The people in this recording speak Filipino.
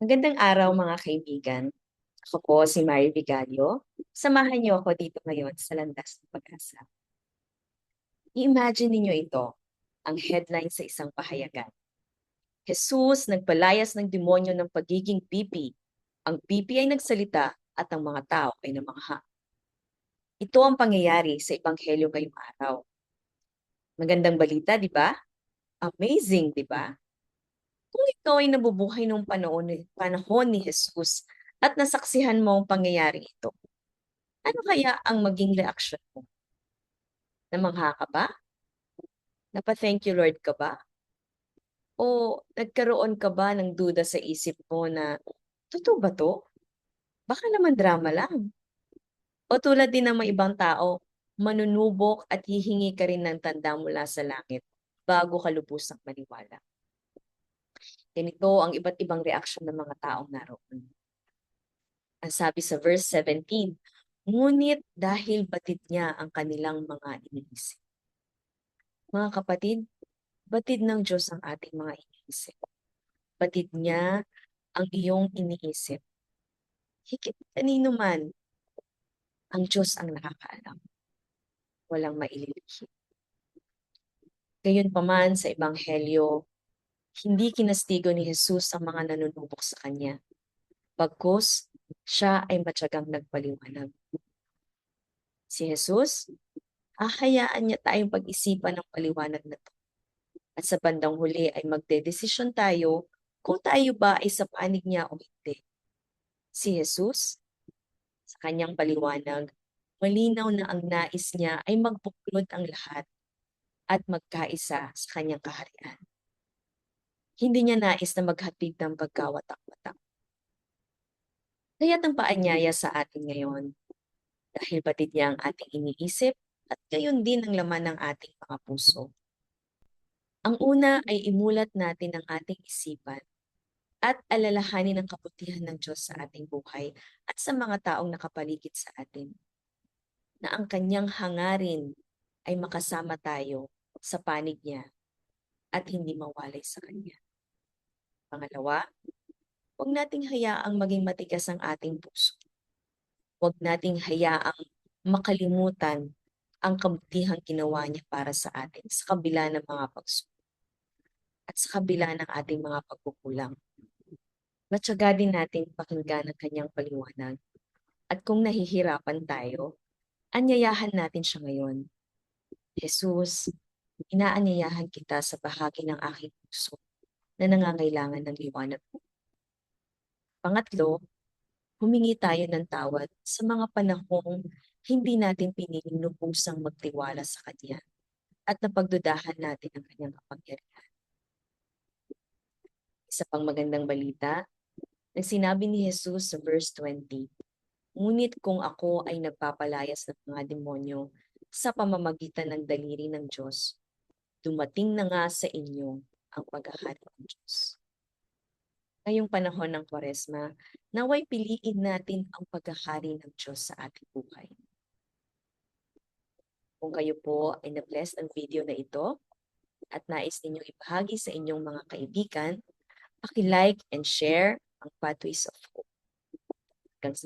Magandang araw mga kaibigan. Ako po si Mary Vigalio. Samahan niyo ako dito ngayon sa Landas ng Pag-asa. I-imagine niyo ito, ang headline sa isang pahayagan. Jesus nagpalayas ng demonyo ng pagiging pipi. Ang pipi ay nagsalita at ang mga tao ay namangha. Ito ang pangyayari sa Ebanghelyo ngayong araw. Magandang balita, di ba? Amazing, di ba? Ikaw ay nabubuhay nung panahon ni, panahon ni Jesus at nasaksihan mo ang pangyayari ito, ano kaya ang maging reaksyon mo? Namangha ka ba? Napa-thank you Lord ka ba? O nagkaroon ka ba ng duda sa isip mo na, totoo ba to? Baka naman drama lang. O tulad din ng mga ibang tao, manunubok at hihingi ka rin ng tanda mula sa langit bago ka lubusang maniwala. Ganito ang iba't ibang reaksyon ng mga taong naroon. Ang sabi sa verse 17, Ngunit dahil batid niya ang kanilang mga iniisip. Mga kapatid, batid ng Diyos ang ating mga iniisip. Batid niya ang iyong iniisip. Higit kanino man, ang Diyos ang nakakaalam. Walang maililihim. Gayunpaman sa Ebanghelyo, hindi kinastigo ni Jesus ang mga nanunubok sa kanya. Bagkus, siya ay matyagang nagpaliwanag. Si Jesus, ahayaan niya tayong pag-isipan ng paliwanag na to. At sa bandang huli ay magdedesisyon tayo kung tayo ba ay sa panig niya o hindi. Si Jesus, sa kanyang paliwanag, malinaw na ang nais niya ay magbuklod ang lahat at magkaisa sa kanyang kaharian. Hindi niya nais na maghatid ng pagkawatak-watak. Kaya't ang paanyaya sa atin ngayon, dahil batid niya ang ating iniisip at gayon din ang laman ng ating mga puso. Ang una ay imulat natin ang ating isipan at alalahanin ang kabutihan ng Diyos sa ating buhay at sa mga taong nakapaligid sa atin. Na ang kanyang hangarin ay makasama tayo sa panig niya at hindi mawalay sa kanya. Pangalawa, huwag nating hayaang maging matigas ang ating puso. Huwag nating hayaang makalimutan ang kabutihang ginawa niya para sa atin sa kabila ng mga pagsubok at sa kabila ng ating mga pagkukulang. Matyaga din natin pakinggan ang kanyang paliwanag. At kung nahihirapan tayo, anyayahan natin siya ngayon. Jesus, inaanyayahan kita sa bahagi ng aking puso na nangangailangan ng liwanag. Pangatlo, humingi tayo ng tawad sa mga panahong hindi natin piniling lubusang magtiwala sa Kanya at napagdudahan natin ang Kanyang kapangyarihan. Isa pang magandang balita, nang sinabi ni Jesus sa verse 20, Ngunit kung ako ay nagpapalayas ng mga demonyo sa pamamagitan ng daliri ng Diyos, dumating na nga sa inyo ang paghahari ng Diyos. Ngayong panahon ng Kwaresma, naway piliin natin ang paghahari ng Diyos sa ating buhay. Kung kayo po ay na-bless ng video na ito at nais ninyong ibahagi sa inyong mga kaibigan, paki-like and share ang Pathways of Hope. Hanggang